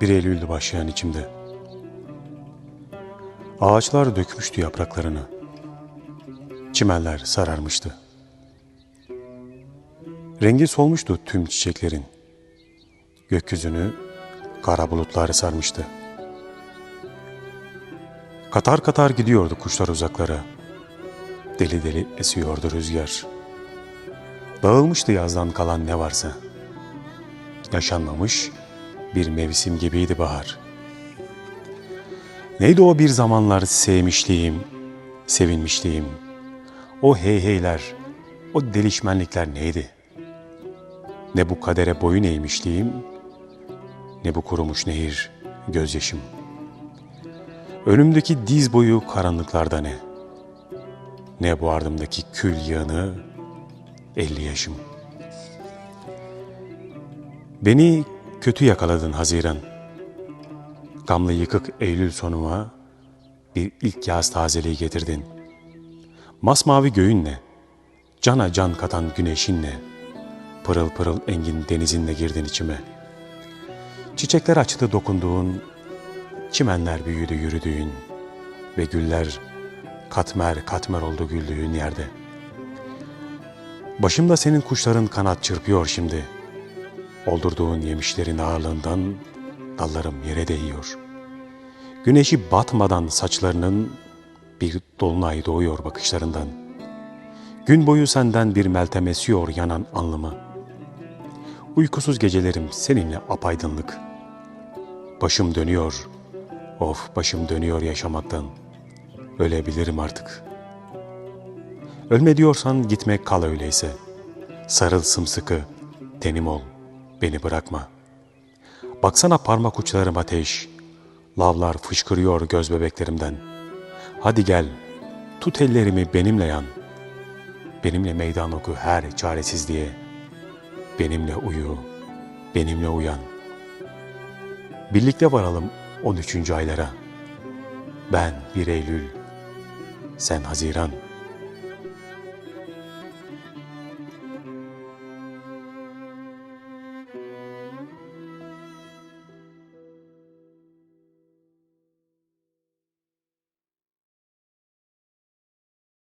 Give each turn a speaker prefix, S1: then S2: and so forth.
S1: Bir Eylül'dü başlayan içimde. Ağaçlar dökmüştü yapraklarını. Çimenler sararmıştı. Rengi solmuştu tüm çiçeklerin. Gökyüzünü kara bulutlar sarmıştı. Katar katar gidiyordu kuşlar uzaklara. Deli deli esiyordu rüzgar. Dağılmıştı yazdan kalan ne varsa. Yaşanmamış bir mevsim gibiydi bahar. Neydi o bir zamanlar sevmişliğim, sevinmişliğim? O hey heyler, o delişmenlikler neydi? Ne bu kadere boyun eğmişliğim, ne bu kurumuş nehir, gözyaşım. Önümdeki diz boyu karanlıklarda ne? Ne bu ardımdaki kül yığını, elli yaşım. Beni kötü yakaladın Haziran. Gamlı yıkık Eylül sonuma bir ilk yaz tazeliği getirdin. Masmavi göğünle, cana can katan güneşinle, pırıl pırıl engin denizinle girdin içime. Çiçekler açtı dokunduğun, çimenler büyüdü yürüdüğün ve güller katmer katmer oldu güldüğün yerde. Başımda senin kuşların kanat çırpıyor şimdi. Oldurduğun yemişlerin ağırlığından dallarım yere değiyor. Güneşi batmadan saçlarının bir dolunay doğuyor bakışlarından. Gün boyu senden bir meltem esiyor yanan alnıma. Uykusuz gecelerim seninle apaydınlık. Başım dönüyor, of başım dönüyor yaşamaktan. Ölebilirim artık. Ölme diyorsan gitmek kal öyleyse. Sarıl sımsıkı, tenim ol, beni bırakma. Baksana parmak uçlarım ateş, lavlar fışkırıyor göz bebeklerimden. Hadi gel, tut ellerimi benimle yan. Benimle meydan oku her çaresizliğe. Benimle uyu, benimle uyan. Birlikte varalım 13. aylara. Ben bir Eylül, sen Haziran.''